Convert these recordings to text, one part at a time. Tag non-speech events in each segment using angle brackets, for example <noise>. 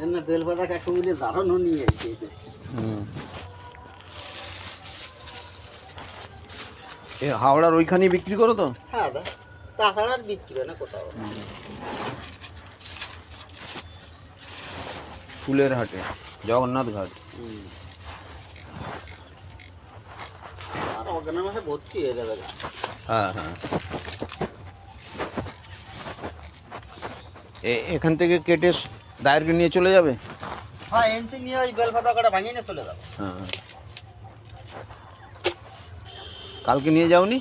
জন্য বেলপাতা কাকু বলে দারুণ নিয়ে এসেছে। এ হাওড়ার ওইখানেই বিক্রি করো তো? হ্যাঁ তাছাড়া আর বিক্রি হয় না কোথাও। ফুলের হাটে জগন্নাথ ঘাট। আর মাসে ভর্তি হয়ে যাবে। হ্যাঁ হ্যাঁ। এখান থেকে কেটে দায়েরকে নিয়ে চলে যাবে? হ্যাঁ এনতে নিয়ে ওই বেলপাতা কটা ভাঙিয়ে নিয়ে চলে যাবে। হ্যাঁ। কালকে নিয়ে যাওনি?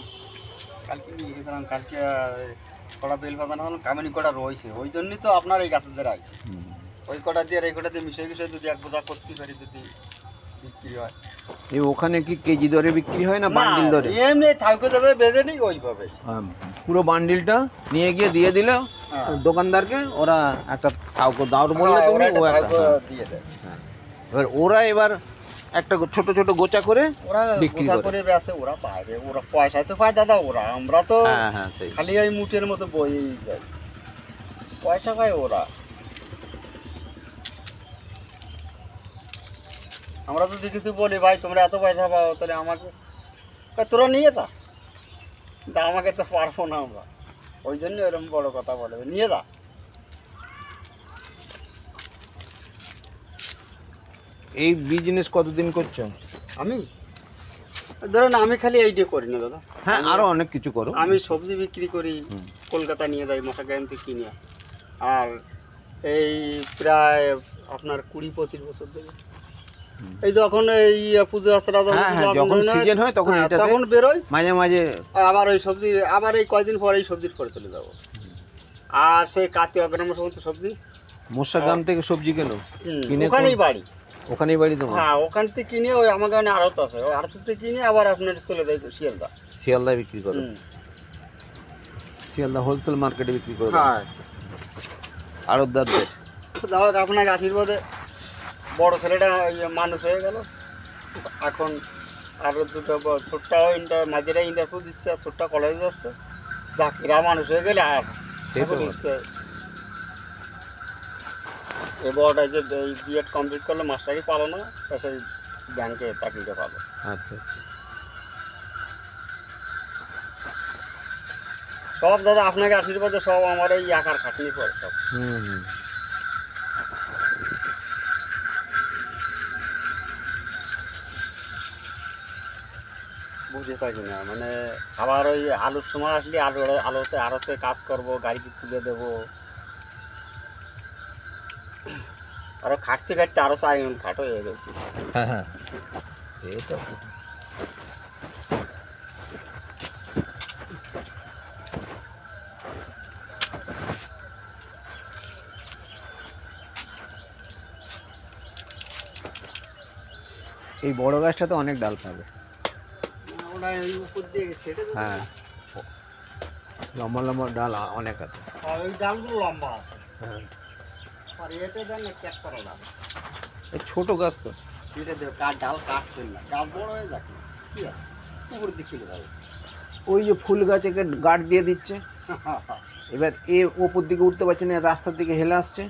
কালকে নিয়ে গেছিলাম কালকে কড়া কটা বেলপাতা না হলো কামিনি কটা রয়েছে। ওই জন্যই তো আপনার এই গাছের দ্বারা আছে ওই কটা দিয়ে আর এই কটা দিয়ে মিশিয়ে মিশিয়ে যদি এক বোঝা করতে পারি যদি বিক্রি হয়। এই ওখানে কি কেজি দরে বিক্রি হয় না বান্ডিল দরে? এমনি থাকতে দেবে বেঁধে নেই ওইভাবে হ্যাঁ, পুরো বান্ডিলটা নিয়ে গিয়ে দিয়ে দিলে হ্যাঁ। দোকানদারকে ওরা একটা কাউকে দাও বললে হ্যাঁ, তুমি ও একটা হ্যাঁ। দিয়ে দেয়। এবার ওরা এবার একটা ছোট ছোট গোচা করে ওরা বিক্রি করে। বেসে ওরা পাবে ওরা পয়সায় তো পায় দাদা ওরা আমরা তো হ্যাঁ হ্যাঁ খালি ওই মুঠের মতো বইয়েই যাই। পয়সা পায় ওরা। আমরা যদি কিছু বলি ভাই তোমরা এত পয়সা পাও তাহলে আমাকে তোরা নিয়ে যা। কিন্তু আমাকে তো পারব না আমরা। ওই জন্য এরকম বড় কথা বলে নিয়ে যা। এই বিজনেস কতদিন করছ? আমি? ধরুন আমি খালি এই দিয়ে করি না দাদা। হ্যাঁ আরও অনেক কিছু করো। আমি সবজি বিক্রি করি। কলকাতা নিয়ে যাই মশা থেকে কিনে। আর এই প্রায় আপনার কুড়ি পঁচিশ বছর ধরে। এই যখন এই পুজো আশ্রা যখন হ্যাঁ হ্যাঁ পুজো যখন সিজন হয় তখন হ্যাঁ, তখন বেরোয় মাঝে মাঝে আবার ওই সবজি আবার এই কয়দিন পর এই সবজির পরে চলে যাব। আর সেই কার্তিক অগ্রামের সমস্ত সবজি। মশা গ্রাম থেকে সবজি কেন? কিনে ওখানেই বাড়ি। ওখানেই বাড়ি তোমার? হ্যাঁ ওখান থেকে কিনে ওই আমার আড়ত আছে। ওই আড়ত থেকে কিনে আবার আপনার চলে যায় শিয়ালদা। শিয়ালদায় বিক্রি করো। শিয়ালদা হোলসেল মার্কেটে বিক্রি করো? হ্যাঁ। আড়তদারদের? হোক আপনাকে আশীর্বাদে বড় ছেলেটা মানুষ হয়ে গেল। এখন আরও দুটো ছোট্টাও ইন্টার মাঝেরা ইন্টারভিউ দিচ্ছে আর ছোট্টা কলেজে যাচ্ছে। যাক এরা মানুষ হয়ে গেলে আর সে তো এই বড়টা যে এই বিএড কমপ্লিট করলে মাস্টারই পালো না সেই ব্যাংকে চাকরিটা পাবে আচ্ছা সব দাদা আপনাকে আশীর্বাদে সব আমার এই আকার খাটনি পড়ে সব। হুম। বুঝতে পারছি না। মানে আবার ওই আলুর সময় আসলে আলু আলুতে আড়তে কাজ করব গাড়িতে তুলে দেব। আরও খাটতে খাটতে আরও চাই খাটো হয়ে গেছি। হ্যাঁ হ্যাঁ। এই বড় গাছটাতে অনেক ডাল পাবে ওটা এই উপর দিয়ে ছেড়ে দেবো হ্যাঁ। লম্বা লম্বা ডাল অনেক আছে। ওই ডালগুলো লম্বা আছে। হ্যাঁ। আর এতে দেন না ক্যাট করা ডাল। এই ছোট গাছ তো। এটা দেবে কাঠ ডাল কাটবেন না। ডাল বড় হয়ে কি আছে? উপর ভাই। ওই যে ফুল গাছে গার্ড দিয়ে দিচ্ছে। <laughs> এবার এ ওপর দিকে উঠতে পারছে না রাস্তার দিকে হেলে আসছে।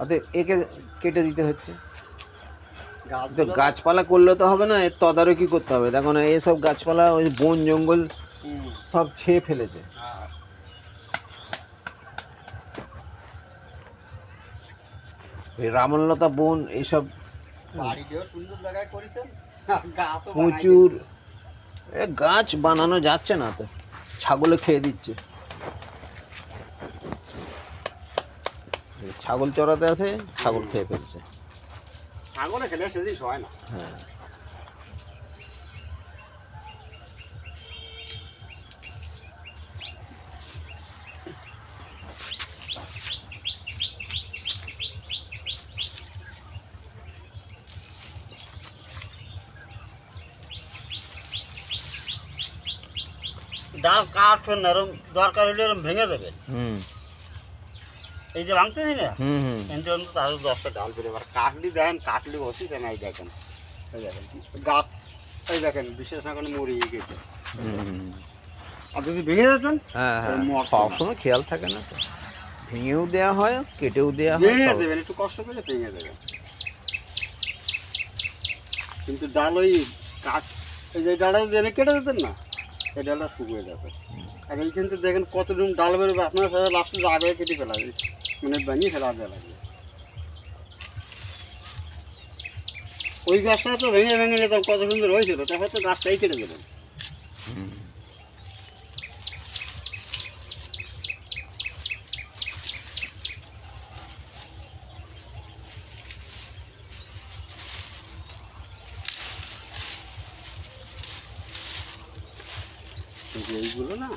অতএব একে কেটে দিতে হচ্ছে। তো গাছপালা করলে তো হবে না এর তদারকি করতে হবে। দেখো না এসব গাছপালা ওই বন জঙ্গল সব ছেয়ে ফেলেছে। এই রামলতা বন এইসব প্রচুর। এ গাছ বানানো যাচ্ছে না তো ছাগলে খেয়ে দিচ্ছে। ছাগল চড়াতে আসে ছাগল খেয়ে ফেলছে। ছাগলে খেলে সেদিন হয় না। হ্যাঁ। ডাল কাটবেন না এরম দরকার হলে এরম ভেঙে দেবেন। হুম। এই যে ভাঙতেছি না? অন্তত আরও দশটা ডাল বেরো এবার কাটলি দেখেন কাটলি বসি এই দেখেন। এই দেখেন গাছ এই দেখেন বিশেষ না কোনো মরিয়ে গেছে। আর যদি ভেঙে যেতেন হ্যাঁ হ্যাঁ। সবসময় খেয়াল থাকে না তো। ভেঙেও দেওয়া হয় কেটেও দেওয়া হয় ভেঙে দেবেন একটু কষ্ট করে ভেঙে দেবেন। কিন্তু ডাল ওই কাঠ এই যে ডালটা জেনে কেটে দিতেন না এই ডালটা শুকিয়ে যাবে। আর এইখান থেকে দেখেন কতদিন ডাল বেরোবে আপনার সাথে লাস্টে আগে কেটে ফেলা যায় মানে ভেঙে ফেলা দেওয়া লাগবে ওই গাছটা তো ভেঙে ভেঙে যেতাম কত সুন্দর হয়েছিল, তারপর তো গাছটাই কেটে দেবেন এইগুলো না